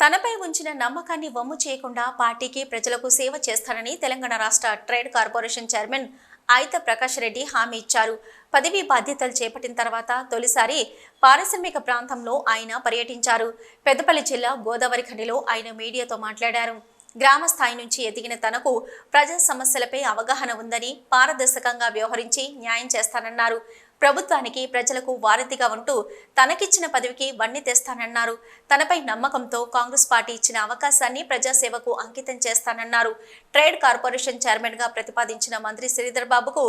తనపై ఉంచిన నమ్మకాన్ని వమ్ము చేయకుండా పార్టీకి ప్రజలకు సేవ చేస్తానని తెలంగాణ రాష్ట్ర trade corporation chairman Ayitha Prakash Reddy హామీ ఇచ్చారు. పదవీ బాధ్యతలు చేపట్టిన తర్వాత తొలిసారి పారిశ్రామిక ప్రాంతంలో ఆయన పర్యటించారు. పెద్దపల్లి జిల్లా గోదావరి ఖండిలో ఆయన మీడియాతో మాట్లాడారు. గ్రామ స్థాయి నుంచి ఎదిగిన తనకు ప్రజా సమస్యలపై అవగాహన ఉందని పారదర్శకంగా వ్యవహరించి న్యాయం చేస్తానన్నారు. ప్రభుత్వానికి ప్రజలకు వారధిగా ఉంటూ తనకిచ్చిన పదవికి వన్నీ తెస్తానన్నారు తనపై నమ్మకంతో కాంగ్రెస్ పార్టీ ఇచ్చిన అవకాశాన్ని ప్రజాసేవకు అంకితం చేస్తానన్నారు. ట్రేడ్ కార్పొరేషన్ చైర్మన్గా ప్రతిపాదించిన మంత్రి శ్రీధర్ బాబుకు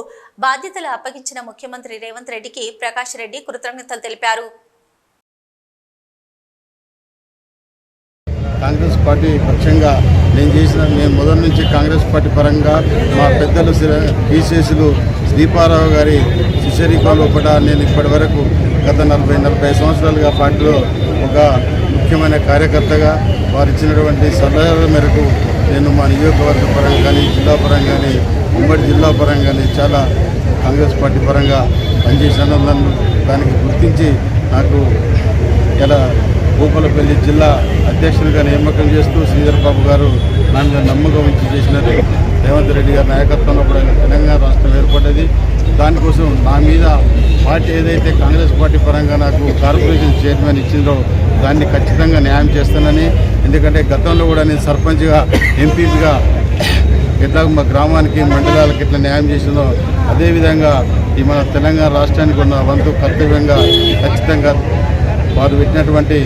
బాధ్యతలు అప్పగించిన ముఖ్యమంత్రి రేవంత్ రెడ్డికి ప్రకాష్ రెడ్డి కృతజ్ఞతలు తెలిపారు. కాంగ్రెస్ పార్టీ పక్షంగా నేను చేసిన నేను మొదటి నుంచి కాంగ్రెస్ పార్టీ పరంగా మా పెద్దలు బీసీఎస్లు దీపారావు గారి శిష్యరికంలో కూడా నేను ఇప్పటి వరకు గత నలభై నలభై సంవత్సరాలుగా పార్టీలో ఒక ముఖ్యమైన కార్యకర్తగా వారు ఇచ్చినటువంటి సలహాల మేరకు నేను మా నియోజకవర్గ పరంగా కానీ జిల్లా పరంగా కానీ ఉమ్మడి జిల్లా పరంగా కానీ చాలా కాంగ్రెస్ పార్టీ పరంగా పనిచేశాను. నన్ను దానికి గుర్తించి నాకు ఇలా భూపాలపల్లి జిల్లా అధ్యక్షుడిగా నియామకం చేస్తూ శ్రీధర్ బాబు గారు నన్ను నమ్మకం ఇచ్చి చేసినట్టు రేవంత్ రెడ్డి గారి నాయకత్వంలో కూడా తెలంగాణ రాష్ట్రం ఏర్పడ్డది. దానికోసం నా మీద పార్టీ ఏదైతే కాంగ్రెస్ పార్టీ పరంగా నాకు కార్పొరేషన్ చైర్మన్ ఇచ్చిందో దాన్ని ఖచ్చితంగా న్యాయం చేస్తానని ఎందుకంటే గతంలో కూడా నేను సర్పంచ్గా ఎంపీగా ఎట్లా మా గ్రామానికి మండలాలకు ఎట్లా న్యాయం చేసిందో అదేవిధంగా ఈ మన తెలంగాణ రాష్ట్రానికి ఉన్న వంతు కర్తవ్యంగా ఖచ్చితంగా వారు పెట్టినటువంటి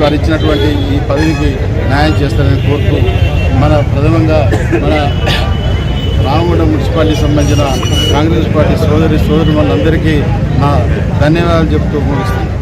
వారు ఇచ్చినటువంటి ఈ పదవికి న్యాయం చేస్తారని కోరుతూ మన ప్రథమంగా మన రామగుండ మున్సిపాలిటీకి సంబంధించిన కాంగ్రెస్ పార్టీ సోదరి సోదరు మనందరికీ నా ధన్యవాదాలు చెప్తూ ముగిస్తున్నాను.